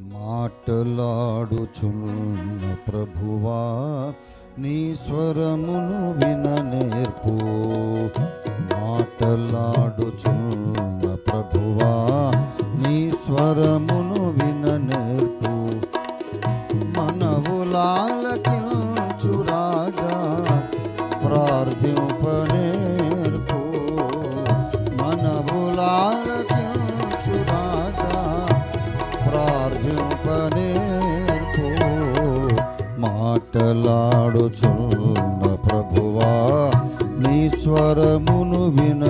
మాటలాడుచున్న ప్రభువా నీ స్వరమును విన నేర్పు. మాటలాడుచున్న ప్రభువా నీ స్వరమును మాటలాడుచున్న ప్రభువా నీ స్వరమును విన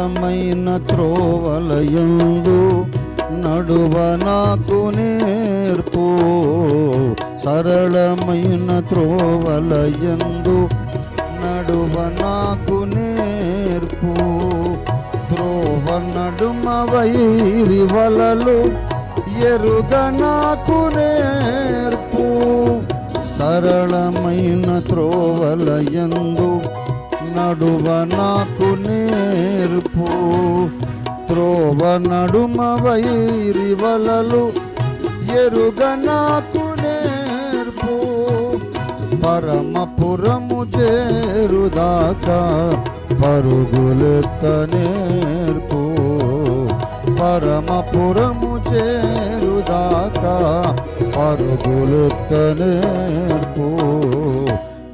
సరళమైన త్రోవలయందు నడువ నాకు నేర్పు. సరళమైన త్రోవలయందు నడువ నాకు నేర్పు. త్రోవ నడుమ వైరి వలలు ఎరుగ నాకు నేర్పు. సరళమైన త్రోవలయందు నడువ నాకు నేర్పు. త్రోవ నడుమ వైరి వలలు ఎరుగ నాకు నేర్పు. పరమపురము చేరుదాకా పరుగులెత్త నేర్పు. పరమపురము చేరుదాకా పరుగులెత్త నేర్పు.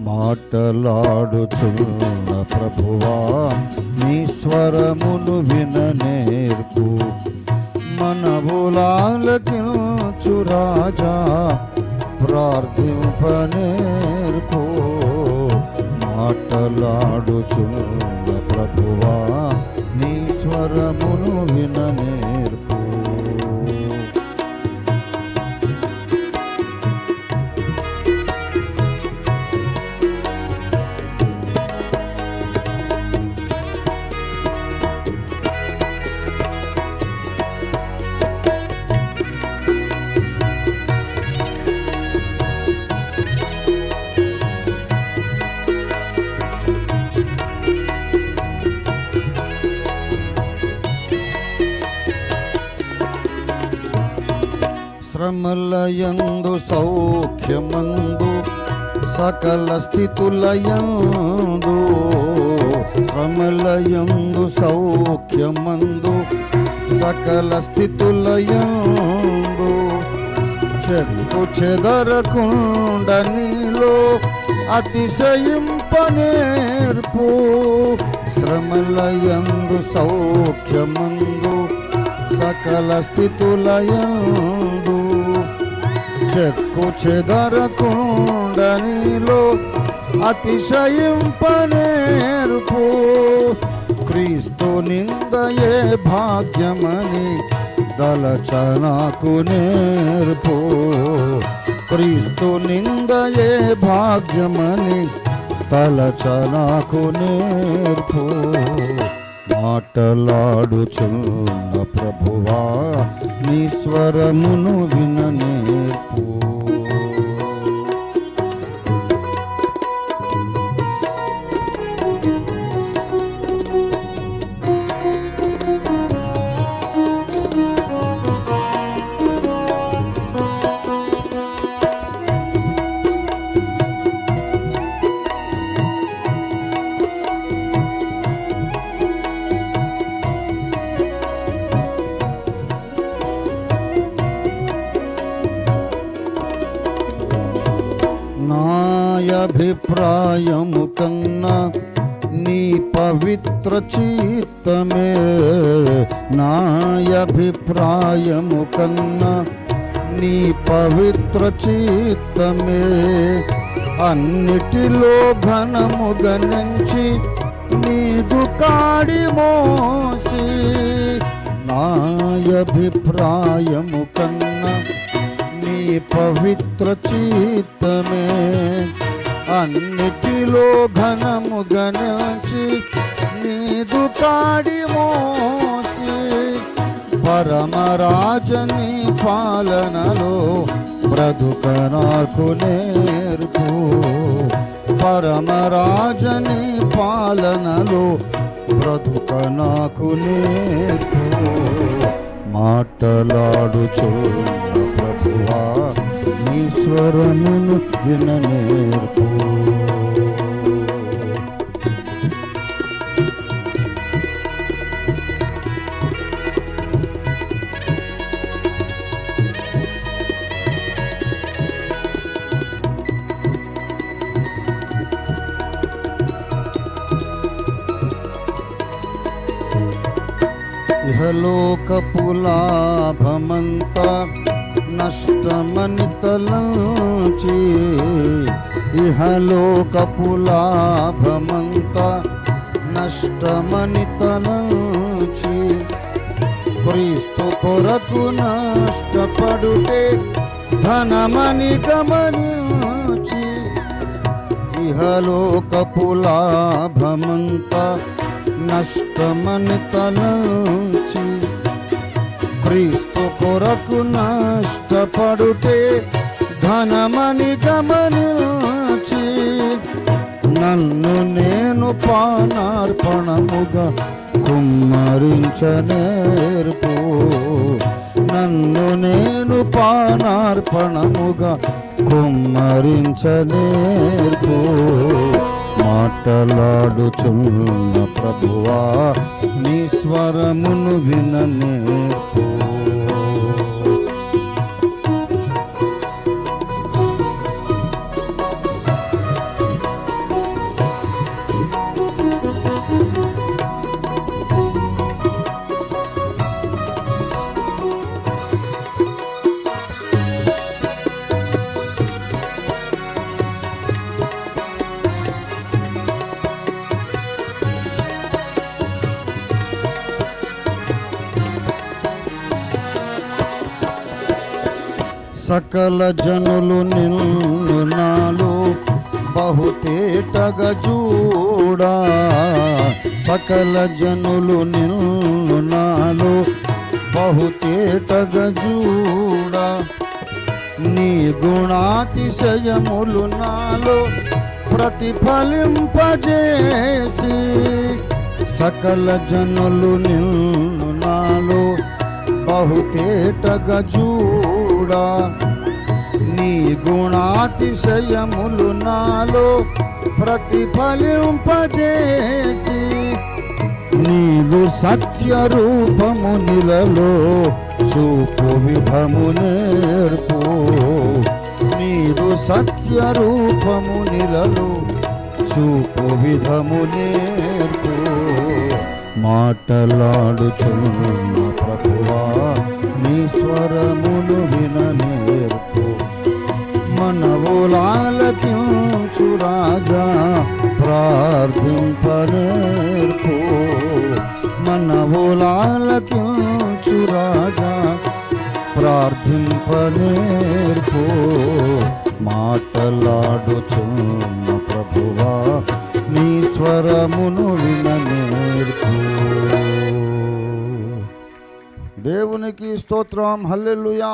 మాటలాడుచున్న ప్రభువా నీ స్వరమును విన నేర్పు. మనవులాలకించు రాజా ప్రార్థింపనేర్పు. మాటలాడుచున్న ప్రభువా నీ స్వరమును విననే శ్రమలయందు సౌఖ్యమందు సకల స్థితులయందు శ్రమలయందు సౌఖ్యమందు సకల స్థితులయందు చెక్కు చెదరకుండ నీలో అతిశయింపనేర్పు శ్రమలయందు సౌఖ్యమందు సకల స్థితులయందు చెక్కు చెదరకుండ నీలో క్రీస్తు నిందయే భాగ్యమని దలచనాకు నేర్పు. క్రీస్తు నిందయే భాగ్యమని తలచనాకు నేర్పు. మాటలాడుచున్న ప్రభువా నీ స్వరమును విన నేర్పు అభిప్రాయము కన్నా నీ పవిత్ర చిత్తమే. నా అభిప్రాయము కన్నా నీ పవిత్ర చిత్తమే. అన్నిటిలో ఘనము గణించి నీదు కాడి మోసి నా అభిప్రాయము కన్నా నీ పవిత్ర చిత్తమే. అన్నిటిలో ఘనము గణించి నీదు తాడి మోసి పరమరాజని పాలనలో బ్రతుక నాకు నేర్పు. పరమరాజని పాలనలో బ్రతుక నాకు నేర్పు. మాటలాడుచున్న నీ స్వరమును విన నేర్పు ఇహలోకపు లాభమంతా నష్టమని తలంచి ఇహలోకపు లాభమంతా నష్టమని తలంచి క్రీస్తు కొరకు నష్టపడుటే ధనమని గమనించి ఇహలోకపు లాభమంతా నష్టమని తలంచి నష్టపడుటే ధనమని గమనించి నన్ను నేను పానార్పణముగా కుమ్మరించనేర్పు. నన్ను నేను పానార్పణముగా కుమ్మరించనేర్పు. మాటలాడుచున్న ప్రభువా నీ స్వరమును విననేర్పు. సకల జనులు నిన్ను నాలో బహుతేటగా చూడా. సకల జనులు నిన్ను నాలో బహుతేటగా చూడా. నీ గుణాతిశయములు నాలో ప్రతిఫలింపజేసి సకల జనులు నిన్ను నాలో బహుతేటగ చూడా. నీ గుణాతిశయములు నాలో ప్రతిఫలింపజేసి నీదు సత్య రూపము నిలలో చూపు విధము నేర్పు. నీదు సత్య రూపము నిలలో చూపు విధము నేర్పు. మాటలాడుచున్నా స్వరమును విన నేర్పు మనవులాలకించు రాజా ప్రార్థింపనేర్పు. మనవులాలకించు రాజా ప్రార్థింపనేర్పు. మాటలాడుచున్న ప్రభువా నీ స్వరమును విన నేర్పు దేవునికి స్తోత్రం హల్లెలూయా